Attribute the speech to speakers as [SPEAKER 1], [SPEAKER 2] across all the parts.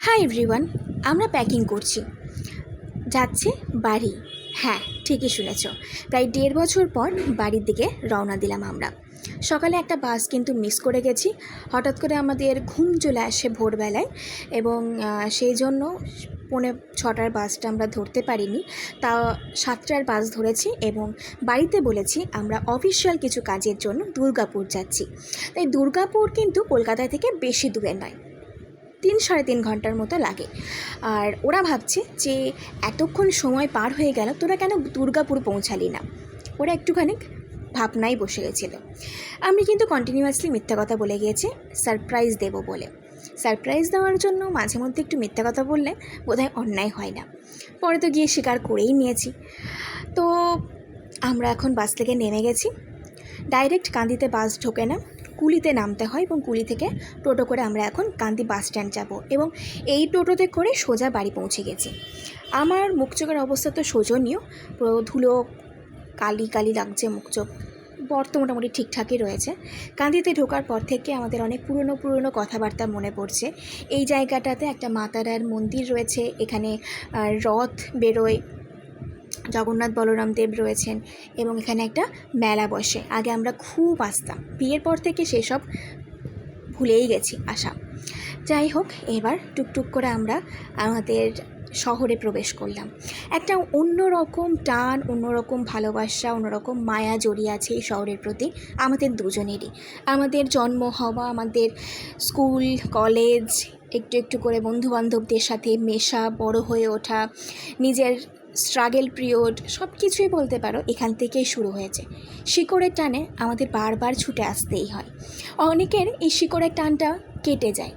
[SPEAKER 1] Hi everyone আমরা packing করছি। যাচ্ছে বাড়ি। হ্যাঁ ঠিকই শুনেছ। প্রায় দেড় বছর পর বাড়ির দিকে রওনা দিলাম আমরা। সকালে একটা বাস কিন্তু মিস করে গেছি। হঠাৎ করে আমাদের ঘুম চলে আসে ভোরবেলায় এবং সেই জন্য পৌনে ছটার বাসটা আমরা ধরতে পারিনি। তা সাতটার বাস ধরেছি এবং বাড়িতে বলেছি আমরা অফিসিয়াল কিছু কাজের জন্য দুর্গাপুর যাচ্ছি। তাই দুর্গাপুর কিন্তু কলকাতা থেকে বেশি দূরে নয়। তিন সাড়ে তিন ঘণ্টার মতো লাগে। আর ওরা ভাবছে যে এতক্ষণ সময় পার হয়ে গেল, তোরা কেন দুর্গাপুর পৌঁছালি না? ওরা একটুখানি ভাবনাই বসে গেছিল। আমি কিন্তু কন্টিনিউয়াসলি মিথ্যা কথা বলে গিয়েছি সারপ্রাইজ দেব বলে। সারপ্রাইজ দেওয়ার জন্য মাঝে মধ্যে একটু মিথ্যা কথা বললে বোধহয় অন্যায় হয় না। পরে তো গিয়ে স্বীকার করেই নিয়েছি। তো আমরা এখন বাস থেকে নেমে গেছি। ডাইরেক্ট কান্দিতে বাস ঢোকে না। কুলিতে নামতে হয় এবং কুলি থেকে টোটো করে আমরা এখন কান্দি বাস স্ট্যান্ড যাব এবং এই টোটোতে করে সোজা বাড়ি পৌঁছে গেছি। আমার মুখ চোখের অবস্থা তো শোচনীয়। ধুলো কালি কালি লাগছে, মুখ চোখ বর তো মোটামুটি ঠিকঠাকই রয়েছে। কান্দিতে ঢোকার পর থেকে আমাদের অনেক পুরনো পুরনো কথাবার্তা মনে পড়ছে। এই জায়গাটাতে একটা মাতারার মন্দির রয়েছে, এখানে রথ বেরোয় জগন্নাথ বলরাম দেব রয়েছেন এবং এখানে একটা মেলা বসে। আগে আমরা খুব আসতাম। বিয়ের পর থেকে সেসব ভুলেই গেছি আসা যাই হোক, এবার টুকটুক করে আমরা আমাদের শহরে প্রবেশ করলাম। একটা অন্যরকম টান, অন্যরকম ভালোবাসা, অন্যরকম মায়া জড়িয়ে আছে এই শহরের প্রতি আমাদের দুজনেরই। আমাদের জন্ম হওয়া, আমাদের স্কুল, কলেজ, একটু একটু করে বন্ধুবান্ধবদের সাথে মেশা, বড় হয়ে ওঠা, নিজের স্ট্রাগেল পিরিয়ড সব কিছুই বলতে পারো এখান থেকেই শুরু হয়েছে। শিকড়ের টানে আমাদের বারবার ছুটে আসতেই হয়। অনেকের এই শিকড়ের টানটা কেটে যায়।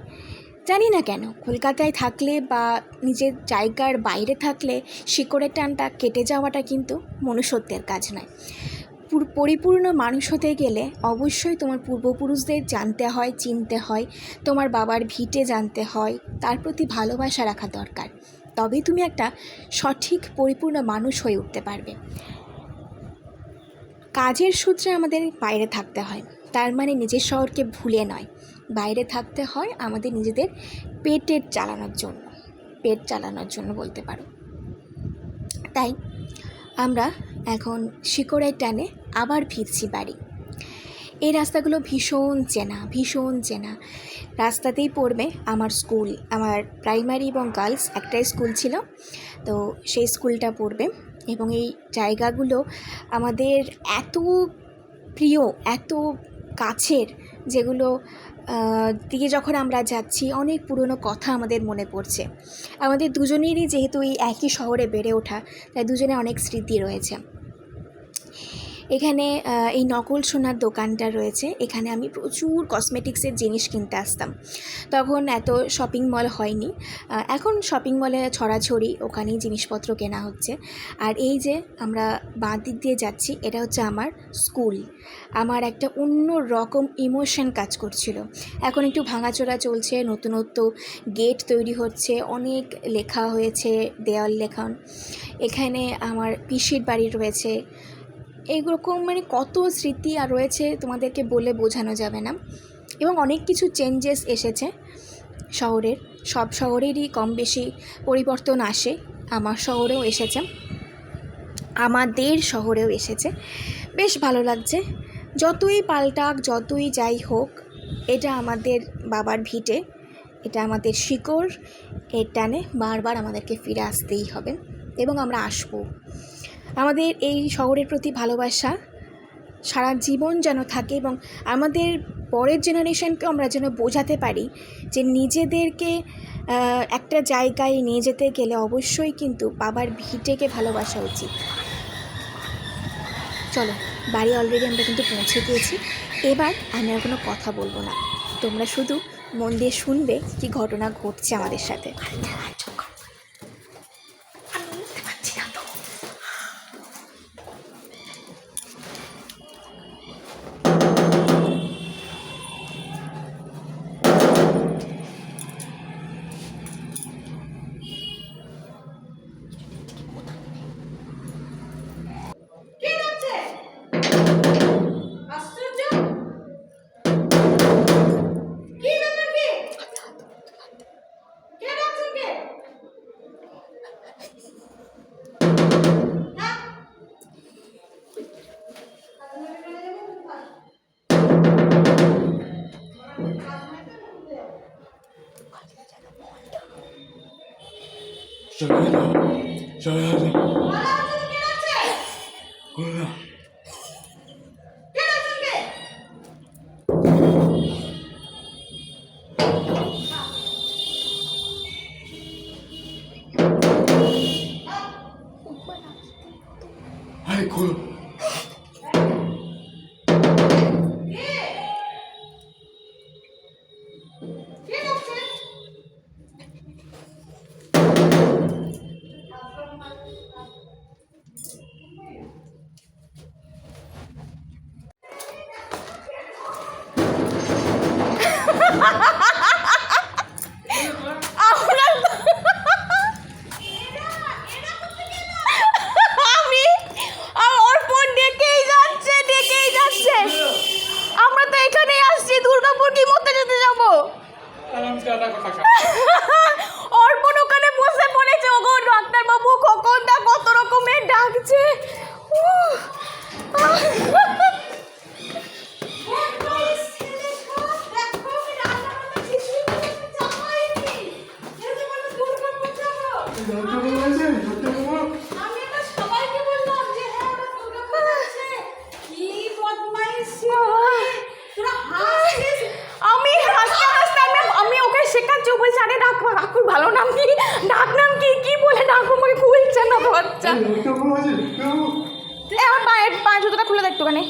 [SPEAKER 1] জানি না কেন, কলকাতায় থাকলে বা নিজের জায়গার বাইরে থাকলে শিকড়ের টানটা কেটে যাওয়াটা কিন্তু মনুষ্যত্বের কাজ নয়। পরিপূর্ণ মানুষ হতে গেলে অবশ্যই তোমার পূর্বপুরুষদের জানতে হয়, চিনতে হয়, তোমার বাবার ভিটে জানতে হয়, তার প্রতি ভালোবাসা রাখা দরকার। তবেই তুমি একটা সঠিক, পরিপূর্ণ মানুষ হয়ে উঠতে পারবে। কাজের সূত্রে আমাদের বাইরে থাকতে হয়। তার মানে নিজের শহরকে ভুলে নয়। বাইরে থাকতে হয় আমাদের নিজেদের পেটের চালানোর জন্য। পেট চালানোর জন্য বলতে পারো। তাই আমরা এখন শিকড়ের টানে আবার ফিরছি বাড়ি। এই রাস্তাগুলো ভীষণ চেনা ভীষণ চেনা। রাস্তাতেই পড়বে আমার স্কুল। আমার প্রাইমারি এবং গার্লস একটাই স্কুল ছিল। তো সেই স্কুলটা পড়বে এবং এই জায়গাগুলো আমাদের এত প্রিয়, এত কাছের, যেগুলো দিকে যখন আমরা যাচ্ছি, অনেক পুরনো কথা আমাদের মনে পড়ছে। আমাদের দুজনেরই যেহেতু এই একই শহরে বেড়ে ওঠা, তাই দুজনে অনেক স্মৃতি রয়েছে। এখানে এই নকল সোনার দোকানটা রয়েছে। এখানে আমি প্রচুর কসমেটিক্সের জিনিস কিনতে আসতাম। তখন এত শপিং মল হয়নি। এখন শপিং মলে ছড়াছড়ি, ওখানেই জিনিসপত্র কেনা হচ্ছে। আর এই যে আমরা বাঁ দিক দিয়ে যাচ্ছি, এটা হচ্ছে আমার স্কুল আমার একটা অন্য রকম ইমোশন কাজ করছিল। এখন একটু ভাঙাচোরা চলছে, নতুনত্ব গেট তৈরি হচ্ছে, অনেক লেখা হয়েছে, দেওয়াল লেখন। এখানে আমার পিসির বাড়ি রয়েছে। এইরকম মানে কত স্মৃতি আর রয়েছে তোমাদেরকে বলে বোঝানো যাবে না। এবং অনেক কিছু চেঞ্জেস এসেছে শহরের। সব শহরেরই কম বেশি পরিবর্তন আসে। আমার শহরেও এসেছে। আমাদের শহরেও এসেছে। বেশ ভালো লাগছে। যতই পাল্টাক, যতই যাই হোক, এটা আমাদের বাবার ভিটে। এটা আমাদের শিকড়। এর টানে বারবার আমাদেরকে ফিরে আসতেই হবে। এবং আমরা আসব। আমাদের এই শহরের প্রতি ভালোবাসা, সারা জীবন যেন থাকে এবং আমাদের পরের জেনারেশনকেও আমরা যেন বোঝাতে পারি যে নিজেদেরকে একটা জায়গায় নিয়ে যেতে গেলে অবশ্যই কিন্তু বাবার ভিটেকে ভালোবাসা উচিত। চলো, বাড়ি অলরেডি আমরা কিন্তু পৌঁছে গিয়েছি। এবার আমি আর কোনো কথা বলব না। তোমরা শুধু মন দিয়ে শুনবে কি ঘটনা ঘটছে আমাদের সাথে।
[SPEAKER 2] しゃべりしゃべりこれ。はい、これ。বাচ্চা এ আমার পায়ের পায়ের জুতোটা খুলে দেখ একটুখানি।